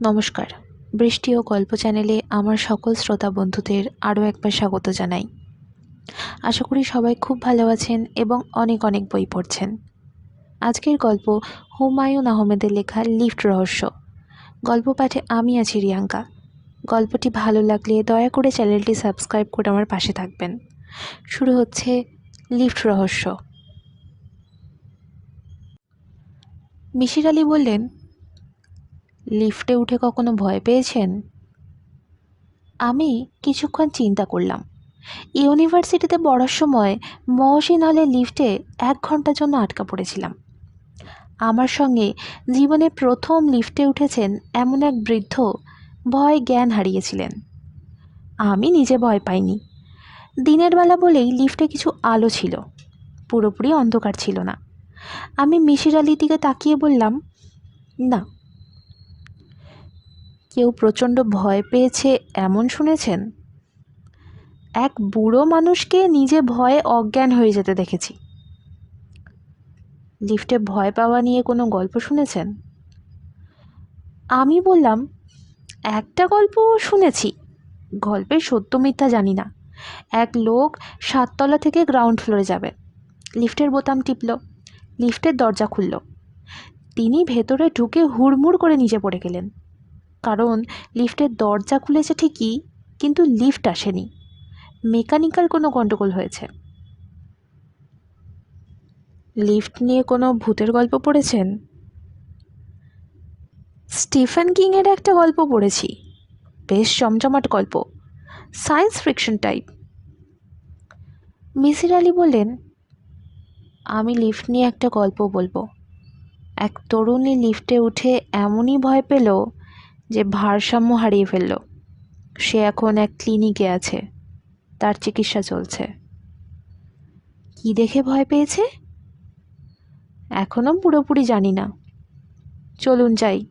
নমস্কার। বৃষ্টি ও গল্প চ্যানেলে আমার সকল শ্রোতা বন্ধুদের আরও একবার স্বাগত জানাই। আশা করি সবাই খুব ভালো আছেন এবং অনেক অনেক বই পড়ছেন। আজকের গল্প হুমায়ুন আহমেদের লেখা লিফট রহস্য। গল্প পাঠে আমি আছি রিয়াঙ্কা। গল্পটি ভালো লাগলে দয়া করে চ্যানেলটি সাবস্ক্রাইব করে আমার পাশে থাকবেন। শুরু হচ্ছে লিফট রহস্য। মিশির আলি বললেন লিফটে উঠে কখনো ভয় পেয়েছেন? আমি কিছুক্ষণ চিন্তা করলাম। ইউনিভার্সিটিতে পড়ার সময় মহসিন হলের লিফটে এক ঘণ্টার জন্য আটকা পড়েছিলাম। আমার সঙ্গে জীবনে প্রথম লিফটে উঠেছেন এমন এক বৃদ্ধ ভয় জ্ঞান হারিয়েছিলেন। আমি নিজে ভয় পাইনি। দিনের বেলা বলেই লিফটে কিছু আলো ছিল। পুরোপুরি অন্ধকার ছিল না। আমি মিশির আলির দিকে তাকিয়ে বললাম, না কেউ প্রচণ্ড ভয় পেয়েছে এমন শুনেছেন? এক বুড়ো মানুষকে নিজে ভয়ে অজ্ঞান হয়ে যেতে দেখেছি। লিফটে ভয় পাওয়া নিয়ে কোনো গল্প শুনেছেন? আমি বললাম, একটা গল্প শুনেছি। গল্পের সত্য মিথ্যা জানি না। এক লোক সাততলা থেকে গ্রাউন্ড ফ্লোরে যাবে। লিফটের বোতাম টিপল, লিফটের দরজা খুলল। তিনি ভেতরে ঢুকে হুড়মুড় করে নিচে পড়ে গেলেন। কারণ লিফটের দরজা খুলেছে ঠিকই, কিন্তু লিফট আসেনি। মেকানিক্যাল কোনো গণ্ডগোল হয়েছে। লিফট নিয়ে কোনো ভূতের গল্প পড়েছেন? স্টিফেন কিংয়ের একটা গল্প পড়েছি। বেশ জমজমাট গল্প। Science fiction type. Misir Ali বললেন, আমি লিফট নিয়ে একটা গল্প বলব। এক তরুণী লিফটে উঠে এমনই ভয় পেল যে ভারসাম্য হারিয়ে ফেলল। সে এখন এক ক্লিনিকে আছে। তার চিকিৎসা চলছে। কি দেখে ভয় পেয়েছে? এখনও পুরোপুরি জানি না। চলুন যাই,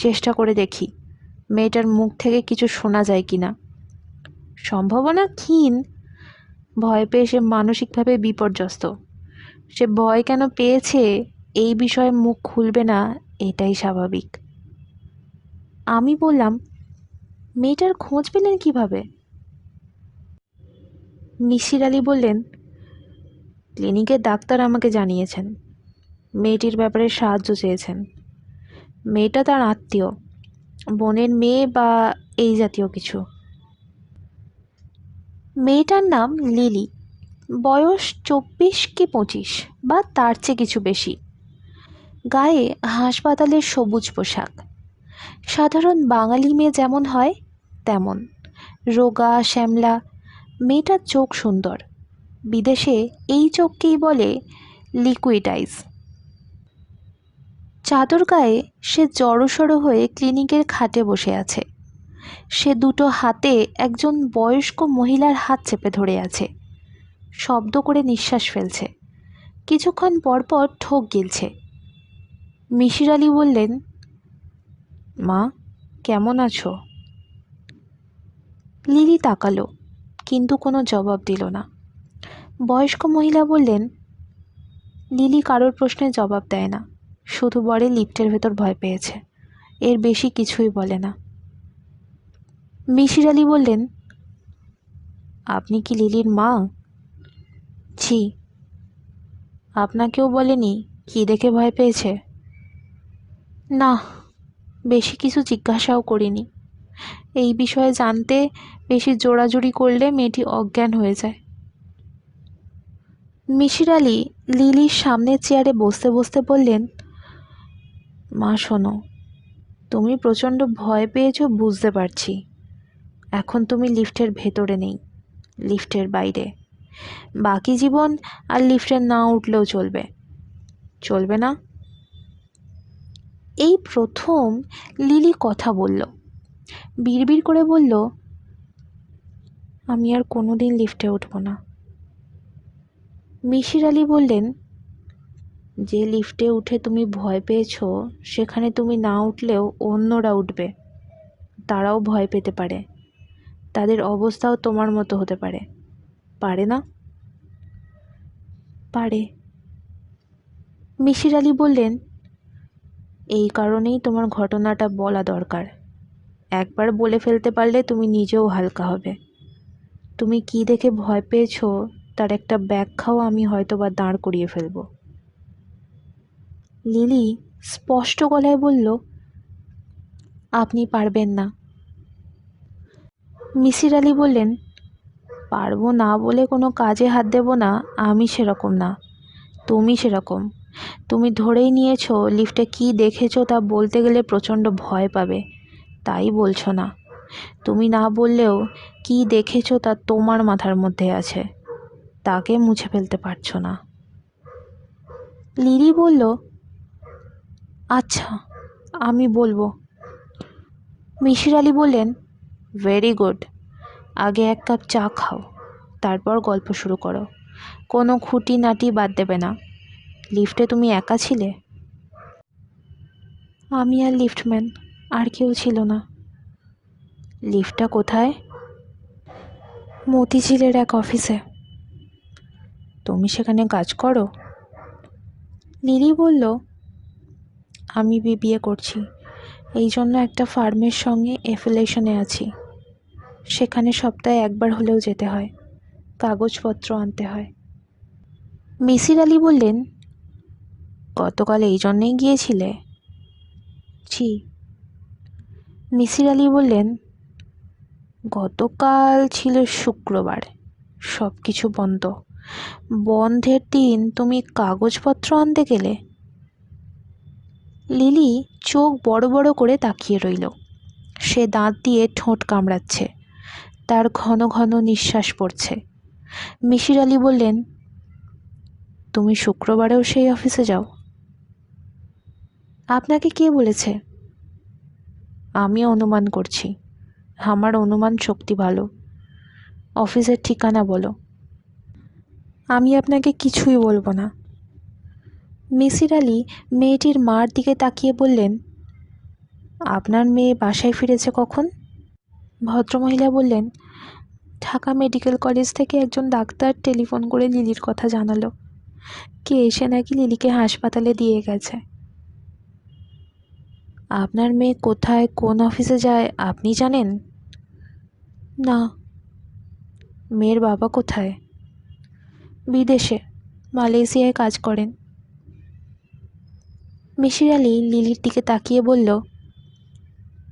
চেষ্টা করে দেখি, মেয়েটার মুখ থেকে কিছু শোনা যায় কি না সম্ভাবনা ক্ষীণ। ভয় পেয়ে সে মানসিকভাবে বিপর্যস্ত। সে ভয় কেন পেয়েছে? এই বিষয়ে মুখ খুলবে না, এটাই স্বাভাবিক। আমি বললাম, মেয়েটার খোঁজ পেলেন কীভাবে? মিশির আলী বললেন ক্লিনিকের ডাক্তার আমাকে জানিয়েছেন। মেয়েটির ব্যাপারে সাহায্য চেয়েছেন। মেয়েটা তার আত্মীয়, বোনের মেয়ে বা এই জাতীয় কিছু। মেয়েটার নাম লিলি। বয়স চব্বিশ কি পঁচিশ, বা তার চেয়ে কিছু বেশি। গায়ে হাসপাতালের সবুজ পোশাক। সাধারণ বাঙালি মেয়ে যেমন হয়, তেমন। রোগা, শ্যামলা, মেয়েটার চোখ সুন্দর। বিদেশে এই চোখকেই বলে লিকুইড আইস চাদর গায়ে সে জড়সড় হয়ে ক্লিনিকের খাটে বসে আছে। সে দুটো হাতে একজন বয়স্ক মহিলার হাত চেপে ধরে আছে। শব্দ করে নিঃশ্বাস ফেলছে। কিছুক্ষণ পরপর ঠোক গিলছে। মিশির আলি বললেন মা, কেমন আছো? লিলি তাকালো, কিন্তু কোনো জবাব দিল না। বয়স্ক মহিলা বললেন, লিলি কারোর প্রশ্নের জবাব দেয় না, শুধু বলে লিফটের ভেতর ভয় পেয়েছে, এর বেশি কিছুই বলে না। মিশির আলি বললেন, আপনি কি লিলির মা? ছি, আপনাকেও বলেনি, কি দেখে ভয় পেয়েছে? না বেশি কিছু জিজ্ঞাসাও করিনি। এই বিষয়ে জানতে বেশি জোড়াজুড়ি করলে মেয়েটি অজ্ঞান হয়ে যায়। মিশির আলি লিলির সামনের চেয়ারে বসতে বসতে বললেন, মা, শোনো, তুমি প্রচণ্ড ভয় পেয়েছ, বুঝতে পারছি। এখন তুমি লিফটের ভেতরে নেই, লিফটের বাইরে। বাকি জীবন আর লিফটে না উঠলেও চলবে। চলবে না? এই প্রথম লিলি কথা বলল। বিড়বিড় করে বলল, আমি আর কোনো দিন লিফটে উঠব না। মিশির আলি বললেন, যে লিফটে উঠে তুমি ভয় পেয়েছ, সেখানে তুমি না উঠলেও অন্যরা উঠবে। তারাও ভয় পেতে পারে। তাদের অবস্থাও তোমার মতো হতে পারে। পারে না? পারে। মিশির আলি বললেন এই কারণেই তোমার ঘটনাটা বলা দরকার। একবার বলে ফেলতে পারলে তুমি নিজেও হালকা হবে। তুমি কি দেখে ভয় পেয়েছ, তার একটা ব্যাখ্যাও আমি হয়তো বা দাঁড় করিয়ে ফেলব। লিলি স্পষ্ট গলায় বলল, আপনি পারবেন না। মিসির আলি বললেন, পারব না বলে কোনো কাজে হাত দেব না, আমি সেরকম না। তুমি সেরকম। তুমি ধরেই নিয়েছো, লিফটে কি দেখেছ তা বলতে গেলে প্রচণ্ড ভয় পাবে। তাই বলছো না। তুমি না বললেও কি দেখেছ তা তোমার মাথার মধ্যে আছে। তাকে মুছে ফেলতে পারছ না। লিলি বলল আচ্ছা আমি বলব। মিশির আলি বললেন ভেরি গুড আগে এক কাপ চা খাও, তারপর গল্প শুরু করো। কোনো খুঁটি নাটি বাদ দেবে না। লিফটে তুমি একা ছিলে? আমি আর লিফটম্যান, আর কেউ ছিল না। লিফটটা কোথায়? মতিঝিলের এক অফিসে। তুমি সেখানে কাজ করো? লিলি বলল, আমি বিবিএ করছি। এই জন্য একটা ফার্মের সঙ্গে এফিলেশনে আছি। সেখানে সপ্তাহে একবার হলেও যেতে হয়। কাগজপত্র আনতে হয়। মিসির আলি বললেন গতকাল এই জন্যেই গিয়েছিলে? ছি। মিসির আলি বললেন, গতকাল ছিল শুক্রবার। সব কিছু বন্ধ। বন্ধের দিন তুমি কাগজপত্র আনতে গেলে? লিলি চোখ বড় বড় করে তাকিয়ে রইল। সে দাঁত দিয়ে ঠোঁট কামড়াচ্ছে। তার ঘন ঘন নিঃশ্বাস পড়ছে। মিশির আলি বললেন, তুমি শুক্রবারেও সেই অফিসে যাও। আপনাকে কে বলেছে? আমি অনুমান করছি। আমার অনুমান শক্তি ভালো। অফিসের ঠিকানা বলো। আমি আপনাকে কিছুই বলব না। মিসির আলি মেয়েটির মার দিকে তাকিয়ে বললেন, আপনার মেয়ে বাসায় ফিরেছে কখন? ভদ্রমহিলা বললেন, ঢাকা মেডিকেল কলেজ থেকে একজন ডাক্তার টেলিফোন করে লিলির কথা জানালো। কে এসে নাকি লিলিকে হাসপাতালে দিয়ে গেছে? আপনার মেয়ে কোথায়, কোন অফিসে যায়, আপনি জানেন? না। মেয়ের বাবা কোথায়? বিদেশে, মালয়েশিয়ায় কাজ করেন। মিশির আলি লিলির দিকে তাকিয়ে বলল,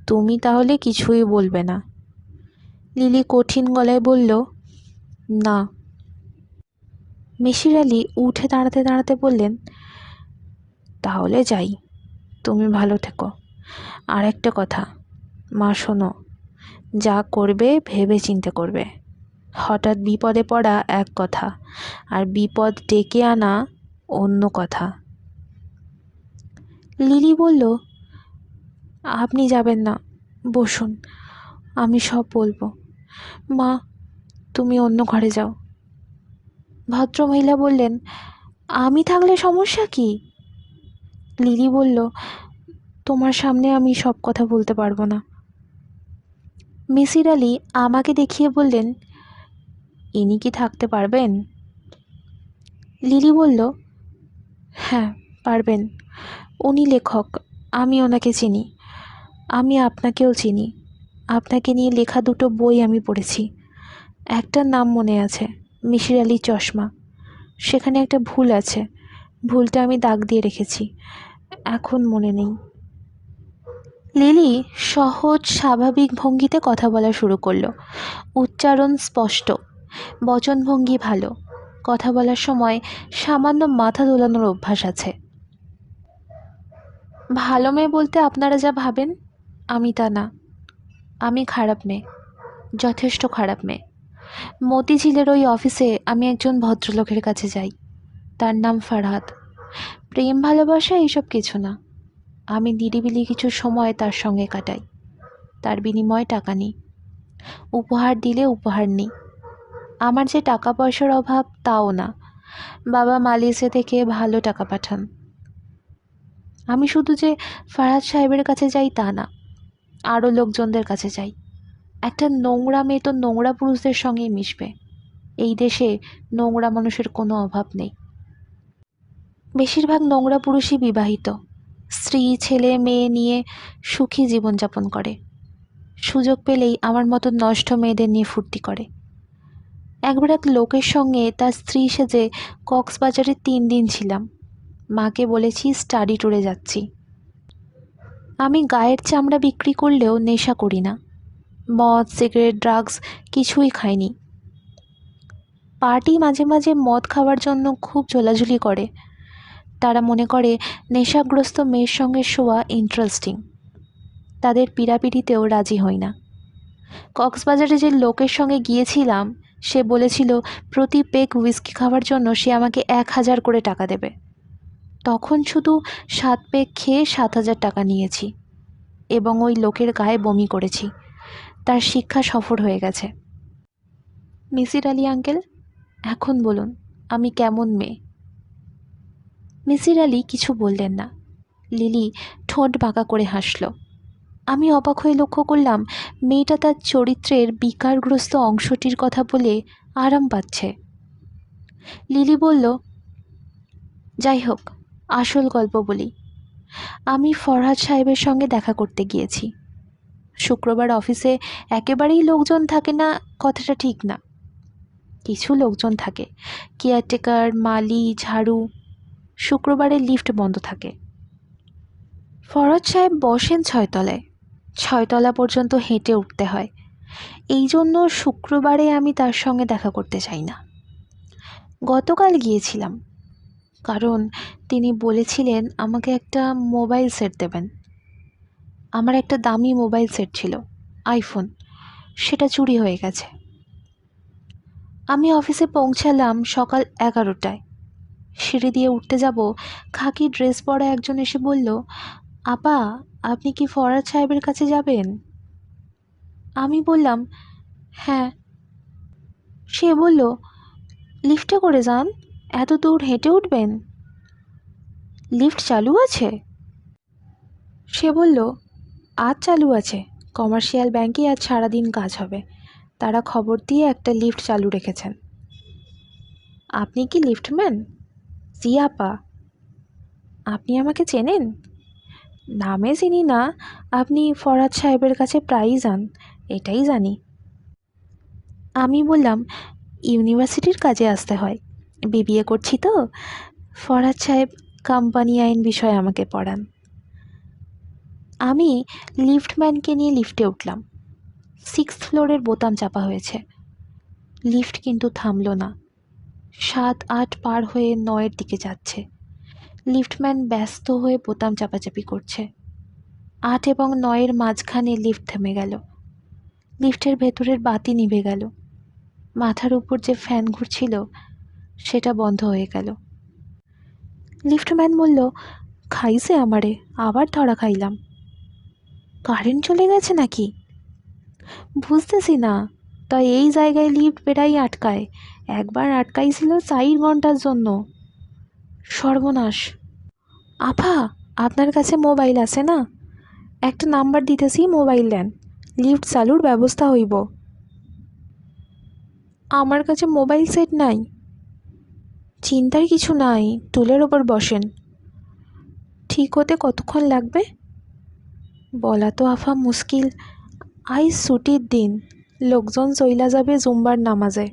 তুমি তাহলে কিছুই বলবে না। লিলি কঠিন গলায় বলল, না। মিশির আলি উঠে দাঁড়াতে দাঁড়াতে বললেন, তাহলে যাই, তুমি ভালো থেকো। আর একটা কথা, মা শোনো, যা করবে ভেবে চিন্তে করবে। হঠাৎ বিপদে পড়া এক কথা, আর বিপদ ডেকে আনা অন্য কথা। লিলি বলল, আপনি যাবেন না, বসুন, আমি সব বলব। মা, তুমি অন্য ঘরে যাও। ভদ্রমহিলা বললেন, আমি থাকলে সমস্যা কি? লিলি বলল তোমার সামনে আমি সব কথা বলতে পারব না। মিসির আলি আমাকে দেখিয়ে বললেন, ইনি কি থাকতে পারবেন? লিলি বলল হ্যাঁ পারবেন। উনি লেখক, আমি ওনাকে চিনি। আমি আপনাকেও চিনি। আপনাকে নিয়ে লেখা দুটো বই আমি পড়েছি। একটার নাম মনে আছে মিশির আলির চশমা। সেখানে একটা ভুল আছে। ভুলটা আমি দাগ দিয়ে রেখেছি। এখন মনে নেই। লিলি সহজ, স্বাভাবিক ভঙ্গিতে কথা বলা শুরু করল। উচ্চারণ স্পষ্ট বচনভঙ্গি ভালো। কথা বলার সময় সামান্য মাথা দোলানোর অভ্যাস আছে। ভালো মেয়ে বলতে আপনারা যা ভাবেন, আমি তা না। আমি খারাপ মেয়ে, যথেষ্ট খারাপ মেয়ে। মতিঝিলের ওই অফিসে আমি একজন ভদ্রলোকের কাছে যাই। তার নাম ফারহাদ প্রেম, ভালোবাসা এইসব কিছু না। আমি নিরিবিলি কিছু সময় তার সঙ্গে কাটাই। তার বিনিময়ে টাকা নিই। উপহার দিলে উপহার নিই। আমার যে টাকা পয়সার অভাব, তাও না। বাবা মালয়েশিয়া থেকে ভালো টাকা পাঠান। আমি শুধু যে ফারাজ সাহেবের কাছে যাই, তা না। আরও লোকজনদের কাছে যাই। একটা নোংরা মেয়ে তো নোংরা পুরুষদের সঙ্গেই মিশবে। এই দেশে নোংরা মানুষের কোনো অভাব নেই। বেশিরভাগ নোংরা পুরুষই বিবাহিত। স্ত্রী, ছেলে, মেয়ে নিয়ে সুখী জীবনযাপন করে। সুযোগ পেলেই আমার মতো নষ্ট মেয়েদের নিয়ে ফুর্তি করে। একবার এক লোকের সঙ্গে তার স্ত্রী সেজে কক্সবাজারে তিন দিন ছিলাম। মাকে বলেছি স্টাডি ট্যুরে যাচ্ছি। আমি গায়ের চামড়া বিক্রি করলেও নেশা করি না। মদ, সিগারেট, ড্রাগস কিছুই খাইনি। পার্টি মাঝে মাঝে মদ খাওয়ার জন্য খুব ঝোলাঝুলি করে। তারা মনে করে নেশাগ্রস্ত মেয়ের সঙ্গে শোয়া ইন্টারেস্টিং তাদের পীড়াপিড়িতেও রাজি হই না। কক্সবাজারে যে লোকের সঙ্গে গিয়েছিলাম, সে বলেছিল, প্রতি পেক হুইস্কি খাওয়ার জন্য সে আমাকে এক হাজার করে টাকা দেবে। তখন শুধু সাত পেক খেয়ে সাত হাজার টাকা নিয়েছি এবং ওই লোকের গায়ে বমি করেছি। তার শিক্ষা সফর হয়ে গেছে। মিসির আলী আঙ্কেল, এখন বলুন, আমি কেমন মেয়ে? মিসির আলি কিছু বললেন না। লিলি ঠোঁট বাঁকা করে হাসল। আমি অবাক হয়ে লক্ষ্য করলাম, মেয়েটা তার চরিত্রের বিকারগ্রস্ত অংশটির কথা বলে আরাম পাচ্ছে। লিলি বলল, যাই হোক, আসল গল্প বলি। আমি ফরহাদ সাহেবের সঙ্গে দেখা করতে গিয়েছি। শুক্রবার অফিসে একেবারেই লোকজন থাকে না, কথাটা ঠিক না। কিছু লোকজন থাকে। কেয়ারটেকার মালি ঝাড়ু শুক্রবারে লিফট বন্ধ থাকে। ফরজ সাহেব বসেন ছয়তলায়। ছয়তলা পর্যন্ত হেঁটে উঠতে হয়। এই জন্য শুক্রবারে আমি তার সঙ্গে দেখা করতে চাই না। গতকাল গিয়েছিলাম। কারণ তিনি বলেছিলেন আমাকে একটা মোবাইল সেট দেবেন। আমার একটা দামি মোবাইল সেট ছিল, আইফোন। সেটা চুরি হয়ে গেছে। আমি অফিসে পৌঁছালাম সকাল এগারোটায়। সিঁড়ি দিয়ে উঠতে যাব। খাকি ড্রেস পরা একজন এসে বলল, আপা, আপনি কি ফরাজ সাহেবের কাছে যাবেন? আমি বললাম হ্যাঁ। সে বলল, লিফটে করে যান, এত দূর হেঁটে উঠবেন? লিফট চালু আছে? সে বলল, আজ চালু আছে, কমার্শিয়াল ব্যাংকে আজ সারাদিন কাজ হবে। তারা খবর দিয়ে একটা লিফট চালু রেখেছেন। আপনি কি লিফটম্যান? জি আপা আপনি আমাকে চেনেন? নামে চিনি না, আপনি ফরাজ সাহেবের কাছে প্রায়ই যান, এটাই জানি। আমি বললাম, ইউনিভার্সিটির কাজে আসতে হয়। বিবিএ করছি তো। ফরাজ সাহেব কোম্পানি আইন বিষয়ে আমাকে পড়ান। আমি লিফটম্যানকে নিয়ে লিফটে উঠলাম। সিক্স ফ্লোরের বোতাম চাপা হয়েছে। লিফট কিন্তু থামলো না। সাত আট পার হয়ে নয়ের দিকে যাচ্ছে। লিফটম্যান ব্যস্ত হয়ে বোতাম চাপাচাপি করছে। আট এবং নয়ের মাঝখানে লিফট থেমে গেল। লিফটের ভেতরের বাতি নিভে গেল। মাথার উপর যে ফ্যান ঘুরছিল, সেটা বন্ধ হয়ে গেল। লিফটম্যান বলল, খাইছে আমারে, আবার ধরা খাইলাম। কারেন্ট চলে গেছে নাকি? বুঝতেছি না। তাই এই জায়গায় লিফট বেড়াই আটকায়। একবার আটকাইছিল চার ঘণ্টার জন্য। সর্বনাশ। আফা, আপনার কাছে মোবাইল আছে না? একটা নাম্বার দিতেছি, মোবাইল দেন। লিফট চালুর ব্যবস্থা হইব। আমার কাছে মোবাইল সেট নাই। চিন্তার কিছু নাই, টুলের ওপর বসেন। ঠিক হতে কতক্ষণ লাগবে? বলা তো আফা মুশকিল। আই ছুটির দিন। লোকজন চইলা যাবে জুম্বার নামাজে।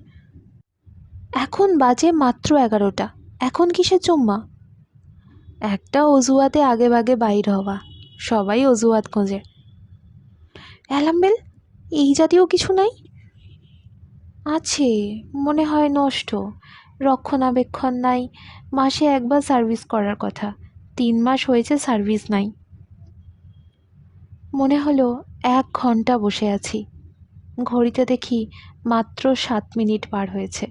এখন বাজে মাত্র এগারোটা। এখন কিসের জুম্মা? একটা অজুয়াতে আগে বাগে বাইর হওয়া। সবাই অজুয়াত খোঁজে। অ্যালাম্বেল এই জাতীয় কিছু নাই? আছে, মনে হয় নষ্ট। রক্ষণাবেক্ষণ নাই। মাসে একবার সার্ভিস করার কথা। তিন মাস হয়েছে সার্ভিস নাই। মনে হলো এক ঘণ্টা বসে আছি। ঘড়িতে দেখি মাত্র সাত মিনিট পার হয়েছে।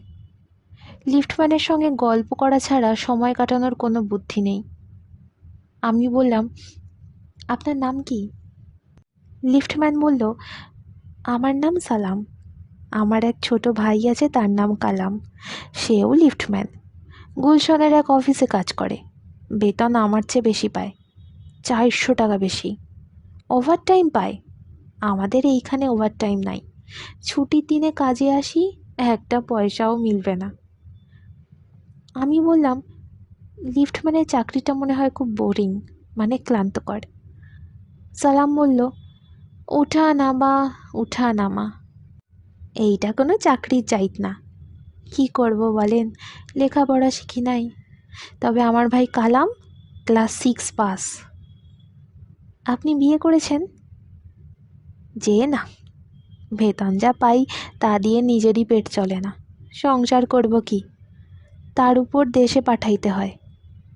লিফটম্যানের সঙ্গে গল্প করা ছাড়া সময় কাটানোর কোনো বুদ্ধি নেই। আমি বললাম, আপনার নাম কি? লিফটম্যান বলল, আমার নাম সালাম। আমার এক ছোট ভাই আছে, তার নাম কালাম। সেও লিফটম্যান। গুলশনের এক অফিসে কাজ করে। বেতন আমার চেয়ে বেশি পায়। চারশো টাকা বেশি। ওভারটাইম পায়। আমাদের এইখানে ওভারটাইম নাই। ছুটির দিনে কাজে আসি, একটা পয়সাও মিলবে না। আমি বললাম লিফটম্যানের চাকরিটা মনে হয় খুব বোরিং মানে ক্লান্তকর। সালাম বলল, ওঠা, নামা, উঠা, নামা। এইটা কোনো চাকরির চাইত না। কি করব বলেন, লেখাপড়া শিখি নাই। তবে আমার ভাই কালাম, ক্লাস সিক্স পাস। আপনি বিয়ে করেছেন? যে না। বেতন যা পাই, তা দিয়ে নিজেরই পেট চলে না। সংসার করব কি? তার উপর দেশে পাঠাইতে হয়।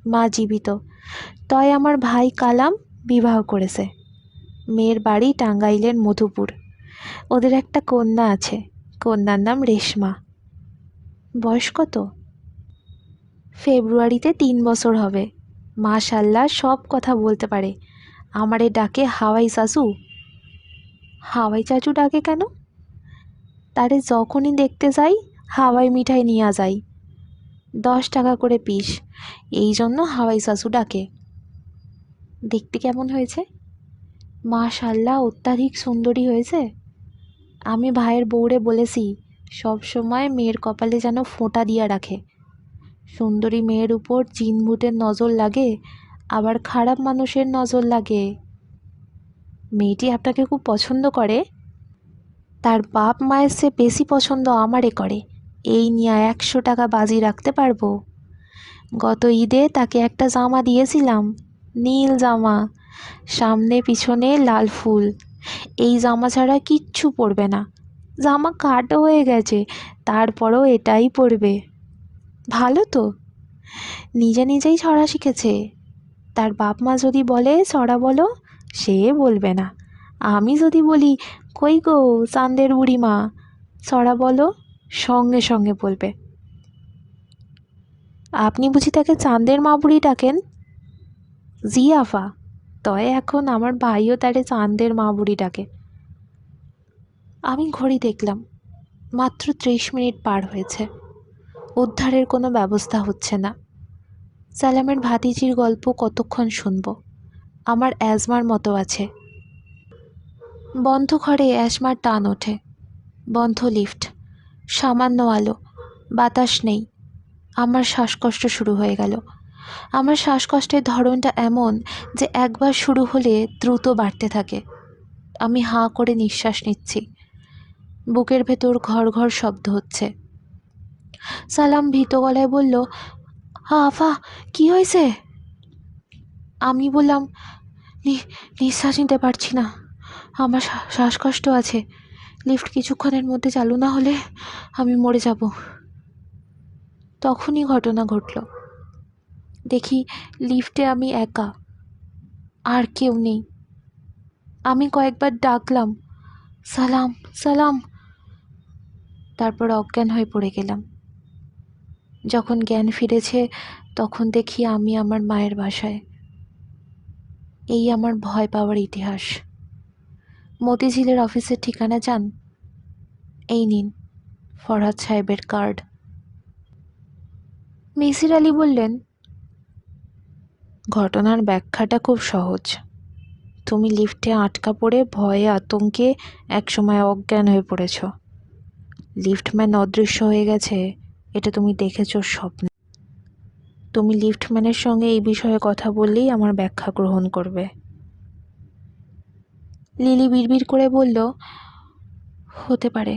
মা জীবিত। তয় আমার ভাই কালাম বিবাহ করেছে। মেয়ের বাড়ি টাঙ্গাইলের মধুপুর। ওদের একটা কন্যা আছে। কন্যার নাম রেশমা। বয়স কত? ফেব্রুয়ারিতে তিন বছর হবে। মাশাল্লাহ সব কথা বলতে পারে। আমারে ডাকে হাওয়াই চাচু হাওয়াই চাচু ডাকে কেন? তারে যখনই দেখতে যাই, হাওয়াই মিঠাই নিয়ে যাই। দশ টাকা করে পিস, এই জন্য হাওয়াই চাচু ডাকে। দেখতে কেমন হয়েছে? মাশাল্লাহ, অত্যাধিক সুন্দরী হয়েছে। আমি ভাইয়ের বউরে বলেছি, সব সময় মেয়ের কপালে যেন ফোঁটা দিয়া রাখে। সুন্দরী মেয়ের উপর চিনভূতের নজর লাগে, আবার খারাপ মানুষের নজর লাগে। মেয়েটি আপনাকে খুব পছন্দ করে? তার বাপ মায়ের সে বেশি পছন্দ আমারে করে। এই নিয়ে একশো টাকা বাজি রাখতে পারব? গত ঈদে তাকে একটা জামা দিয়েছিলাম, নীল জামা, সামনে পিছনে লাল ফুল। এই জামা ছাড়া কিচ্ছু পরবে না। জামা কাটো হয়ে গেছে, তারপরও এটাই পরবে। ভালো তো। নিজে নিজেই ছড়া শিখেছে। তার বাপ মা যদি বলে, ছড়া বলো। সে বলবে না। আমি যদি বলি, কই গো চাঁদের বুড়ি মা? ছড়া বলো, সঙ্গে সঙ্গে বলবে। আপনি বুঝি তাকে চাঁদের মা বুড়ি ডাকেন? জি আফা, তয় এখন আমার ভাইও তারে চাঁদের মা বুড়ি ডাকে। আমি ঘড়ি দেখলাম, মাত্র ত্রিশ মিনিট পার হয়েছে। উদ্ধারের কোনো ব্যবস্থা হচ্ছে না। সালামের ভাতিজির গল্প কতক্ষণ শুনব? আমার অ্যাজমার মতো আছে। বন্ধ ঘরে অ্যাজমার টান ওঠে। বন্ধ লিফট। সামান্য আলো। বাতাস নেই। আমার শ্বাসকষ্ট শুরু হয়ে গেল। আমার শ্বাসকষ্টের ধরনটা এমন যে একবার শুরু হলে দ্রুত বাড়তে থাকে। আমি হাঁ করে নিঃশ্বাস নিচ্ছি। বুকের ভেতর ঘর ঘর শব্দ হচ্ছে। সালাম ভীত গলায় বলল, আফা, কি হয়েছে? আমি বললাম নিঃশ্বাস নিতে পারছি না। আমার শ্বাসকষ্ট আছে। লিফট কিছুক্ষণের মধ্যে চালু না হলে আমি মরে যাব। তখনই ঘটনা ঘটল। দেখি লিফটে আমি একা। আর কেউ নেই। আমি কয়েকবার ডাকলাম, সালাম সালাম। তারপর অজ্ঞান হয়ে পড়ে গেলাম। যখন জ্ঞান ফিরেছে, তখন দেখি আমি আমার মায়ের বাসায়। এই আমার ভয় পাওয়ার ইতিহাস। মতিঝিলের অফিসের ঠিকানা যান এই নিন, ফরহাদ সাহেবের কার্ড। মিসির আলী বললেন, ঘটনার ব্যাখ্যাটা খুব সহজ। তুমি লিফটে আটকা পড়ে ভয়ে আতঙ্কে একসময় অজ্ঞান হয়ে পড়েছ। লিফটম্যান অদৃশ্য হয়ে গেছে, এটা তুমি দেখেছ স্বপ্নে। তুমি লিফটম্যানের সঙ্গে এই বিষয়ে কথা বললেই আমার ব্যাখ্যা গ্রহণ করবে। লিলি বিড়বিড় করে বলল, হতে পারে।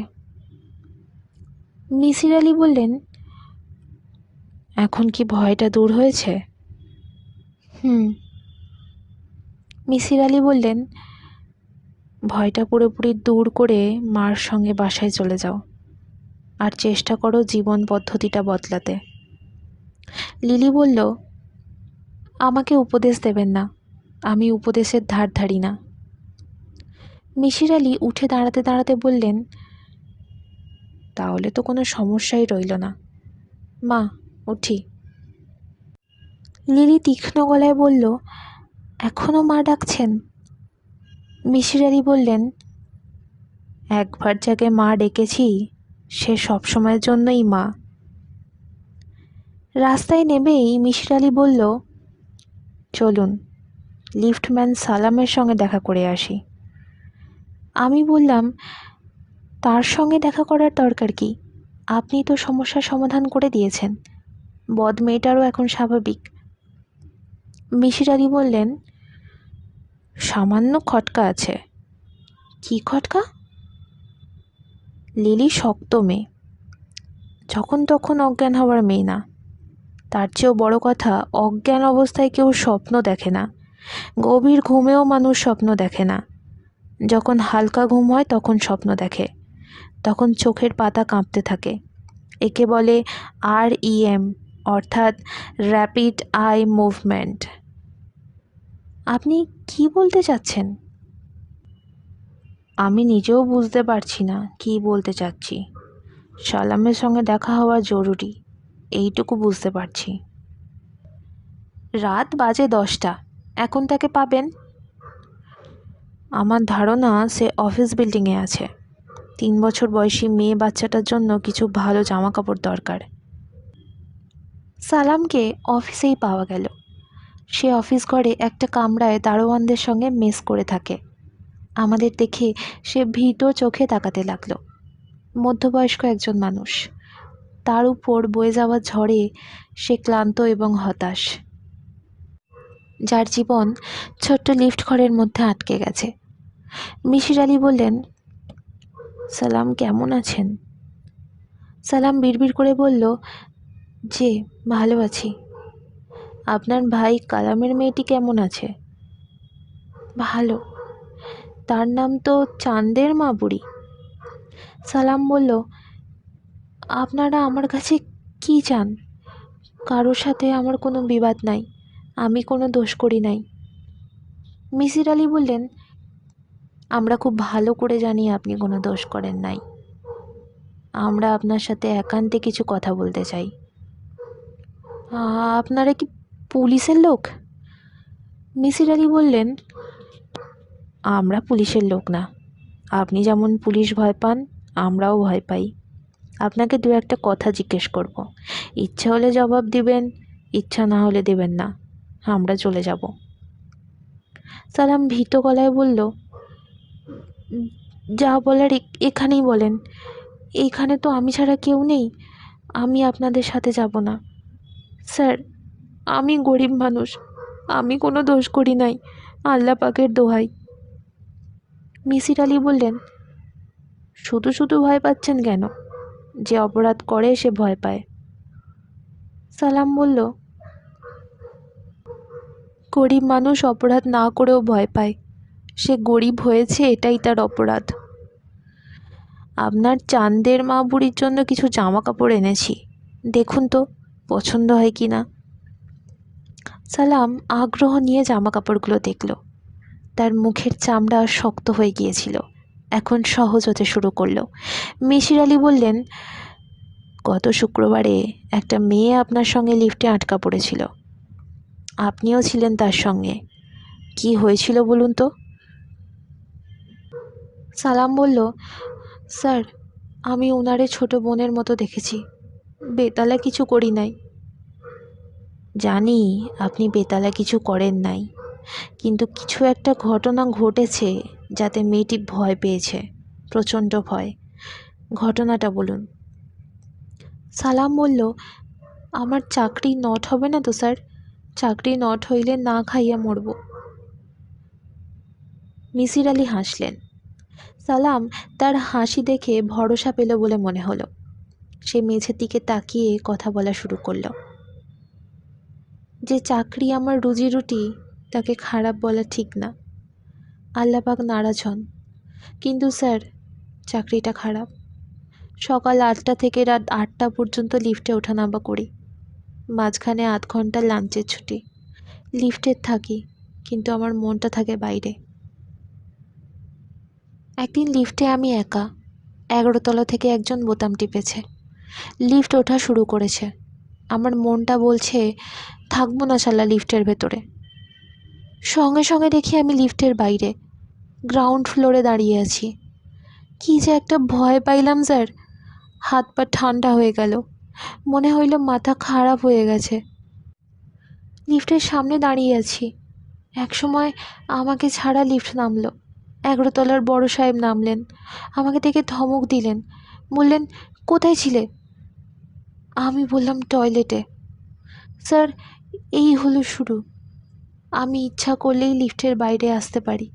মিসির আলি বললেন, এখন কি ভয়টা দূর হয়েছে? হুম। মিসির আলি বললেন, ভয়টা পুরোপুরি দূর করে মার সঙ্গে বাসায় চলে যাও, আর চেষ্টা করো জীবন পদ্ধতিটা বদলাতে। লিলি বলল, আমাকে উপদেশ দেবেন না। আমি উপদেশের ধার ধারি না। মিশির আলি উঠে দাঁড়াতে দাঁড়াতে বললেন, তাহলে তো কোনো সমস্যাই রইল না। মা, উঠি। লিলি তীক্ষ্ণ গলায় বলল এখনও মা ডাকছেন? মিশির আলি বললেন, একবার যাকে মা ডেকেছি, সে সবসময়ের জন্যই মা। রাস্তায় নেমেই মিশির আলি বলল, চলুন, লিফটম্যান সালামের সঙ্গে দেখা করে আসি। আমি বললাম, তার সঙ্গে দেখা করার দরকার কি? আপনি তো সমস্যার সমাধান করে দিয়েছেন। বদ মেয়েটারও এখন স্বাভাবিক। মিশির আলি বললেন, সামান্য খটকা আছে। কী খটকা? লিলি শক্ত মেয়ে। যখন তখন অজ্ঞান হওয়ার মেয়ে না। তার চেয়েও বড় কথা, অজ্ঞান অবস্থায় কেউ স্বপ্ন দেখে না। গভীর ঘুমেও মানুষ স্বপ্ন দেখে না। যখন হালকা ঘুম হয়, তখন স্বপ্ন দেখে। তখন চোখের পাতা কাঁপতে থাকে। একে বলে আর ইএম অর্থাৎ র্যাপিড আই মুভমেন্ট। আপনি কি বলতে চাচ্ছেন? আমি নিজেও বুঝতে পারছি না কি বলতে চাচ্ছি। সালামের সঙ্গে দেখা হওয়া জরুরি। এইটুকু বুঝতে পারছি। রাত বাজে দশটা। এখন তাকে পাবেন? আমার ধারণা সে অফিস বিল্ডিংয়ে আছে। তিন বছর বয়সী মেয়ে বাচ্চাটার জন্য কিছু ভালো জামা কাপড় দরকার। সালামকে অফিসেই পাওয়া গেল। সে অফিস ঘরে একটা কামরায় দারোয়ানদের সঙ্গে মেস করে থাকে। আমাদের দেখে সে ভীত চোখে তাকাতে লাগল। মধ্যবয়স্ক একজন মানুষ। তার উপর বয়ে যাওয়া ঝড়ে সে ক্লান্ত এবং হতাশ। যার জীবন ছোট্ট লিফট ঘরের মধ্যে আটকে গেছে। মিশির আলী বললেন, সালাম, কেমন আছেন? সালাম বিড়বিড় করে বলল যে ভালো আছি। আপনার ভাই কালামের মেয়েটি কেমন আছে? ভালো। তার নাম তো চাঁদের মা বুড়ি সালাম বলল আপনারা আমার কাছে কি চান? কারোর সাথে আমার কোনো বিবাদ নাই। আমি কোনো দোষ করি নাই। মিসির আলী বললেন, আমরা খুব ভালো করে জানি আপনি কোনো দোষ করেন নাই। আমরা আপনার সাথে একান্তে কিছু কথা বলতে চাই। আপনারা কি পুলিশের লোক? মিসির আলী বললেন, আমরা পুলিশের লোক না। আপনি যেমন পুলিশ ভয় পান, আমরাও ভয় পাই। আপনাকে দু একটা কথা জিজ্ঞেস করব। ইচ্ছা হলে জবাব দিবেন, ইচ্ছা না হলে দেবেন না। আমরা চলে যাব। সালাম ভীত গলায় বলল, যা বলার এখানেই বলেন। এইখানে তো আমি ছাড়া কেউ নেই। আমি আপনাদের সাথে যাব না। স্যার, আমি গরিব মানুষ। আমি কোনো দোষ করি নাই। আল্লাহ পাকের দোহাই। মিসির আলী বললেন, শুধু শুধু ভয় পাচ্ছেন কেন? যে অপরাধ করে সে ভয় পায়। সালাম বলল, গরিব মানুষ অপরাধ না করেও ভয় পায়। সে গরিব হয়েছে, এটাই তার অপরাধ। আপনার চাঁদের মা বুড়ির জন্য কিছু জামা কাপড় এনেছি। দেখুন তো, পছন্দ হয় কি না? সালাম আগ্রহ নিয়ে জামা কাপড়গুলো দেখল। তার মুখের চামড়া শক্ত হয়ে গিয়েছিল। এখন সহজ হতে শুরু করল। মিশির আলী বললেন, গত শুক্রবারে একটা মেয়ে আপনার সঙ্গে লিফটে আটকা পড়েছিল। আপনিও ছিলেন তার সঙ্গে। কি হয়েছিল বলুন তো? সালাম বলল, স্যার, আমি ওনারে ছোট বোনের মতো দেখেছি। বেতালা কিছু করি নাই। জানি আপনি বেতালা কিছু করেন নাই, কিন্তু কিছু একটা ঘটনা ঘটেছে। যাতে মেয়েটি ভয় পেয়েছে, প্রচণ্ড ভয়। ঘটনাটা বলুন। সালাম বলল, আমার চাকরি নট হবে না তো, স্যার? চাকরি নট হইলে না খাইয়া মরব। মিসির আলি হাসলেন। সালাম তার হাসি দেখে ভরসা পেল বলে মনে হলো। সে মেঝের দিকে তাকিয়ে কথা বলা শুরু করল। যে চাকরি আমার রুজি রুটি, তাকে খারাপ বলা ঠিক না। আল্লাপাক নারাজ হন। কিন্তু স্যার, চাকরিটা খারাপ। সকাল আটটা থেকে রাত আটটা পর্যন্ত লিফটে ওঠানামা করি। মাঝখানে আধ ঘণ্টা লাঞ্চের ছুটি। লিফটে থাকি, কিন্তু আমার মনটা থাকে বাইরে। একদিন লিফটে আমি একা এগারোতলা থেকে একজন বোতাম টিপেছে। লিফট ওঠা শুরু করেছে। আমার মনটা বলছে, থাকব না শালা লিফটের ভেতরে। সঙ্গে সঙ্গে দেখি আমি লিফটের বাইরে গ্রাউন্ড ফ্লোরে দাঁড়িয়ে আছি। কী যে একটা ভয় পাইলাম, স্যার। হাত পা ঠান্ডা হয়ে গেল। মনে হইল মাথা খারাপ হয়ে গেছে। লিফটের সামনে দাঁড়িয়ে আছি। একসময় আমাকে ছাড়া লিফট নামলো। এগারোতলার বড় সাহেব নামলেন। আমাকে দেখে ধমক দিলেন। বললেন, কোথায় ছিলে? আমি বললাম, টয়লেটে। স্যার, এই হলো শুরু। আমি ইচ্ছা করলেই লিফটের বাইরে আসতে পারি।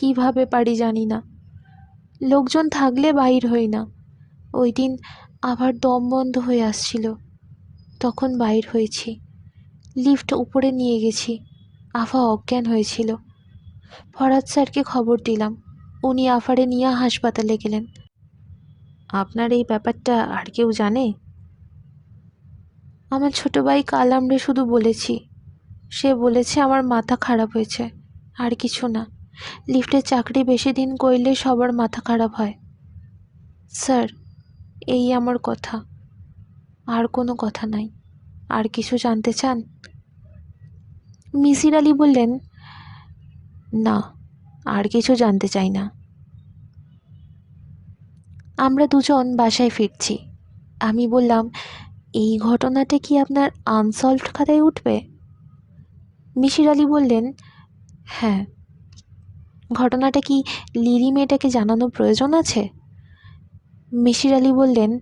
কীভাবে পারি জানি না। লোকজন থাকলে বাইর হই না। ওই দিন আবার দম বন্ধ হয়ে আসছিল। তখন বাইর হয়েছি। লিফট উপরে নিয়ে গেছি। আফা অজ্ঞান হয়েছিল। ফরাদ স্যারকে খবর দিলাম। উনি আফারে নিয়ে হাসপাতালে গেলেন। আপনার এই ব্যাপারটা আর কেউ জানে? আমার ছোট ভাই কালামরে শুধু বলেছি। সে বলেছে আমার মাথা খারাপ হয়েছে। আর কিছু না। লিফটে চাকরি বেশি দিন করলে সবার মাথা খারাপ হয়। স্যার, এই আমার কথা। আর কোনো কথা নাই। আর কিছু জানতে চান? মিসির আলী বললেন, না, আর কিছু জানতে চাই না। আমরা দুজন বাসায় ফিরছি। আমি বললাম, এই ঘটনাটা কি আপনার আনসলভড খাতায় উঠবে? মিসির আলী বললেন হ্যাঁ। ঘটনাটা কি লিলি মেয়েটাকে জানানো প্রয়োজন আছে? মিশির আলী বললেন,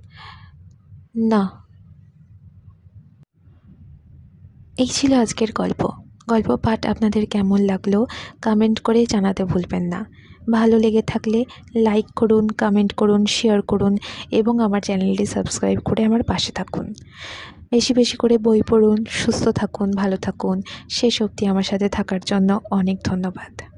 না। এই ছিল আজকের গল্প। গল্প পাঠ আপনাদের কেমন লাগল কমেন্ট করে জানাতে ভুলবেন না। ভালো লেগে থাকলে লাইক করুন, কমেন্ট করুন, শেয়ার করুন এবং আমার চ্যানেলটি সাবস্ক্রাইব করে আমার পাশে থাকুন। বেশি বেশি করে বই পড়ুন, সুস্থ থাকুন, ভালো থাকুন। শেষ অবধি আমার সাথে থাকার জন্য অনেক ধন্যবাদ।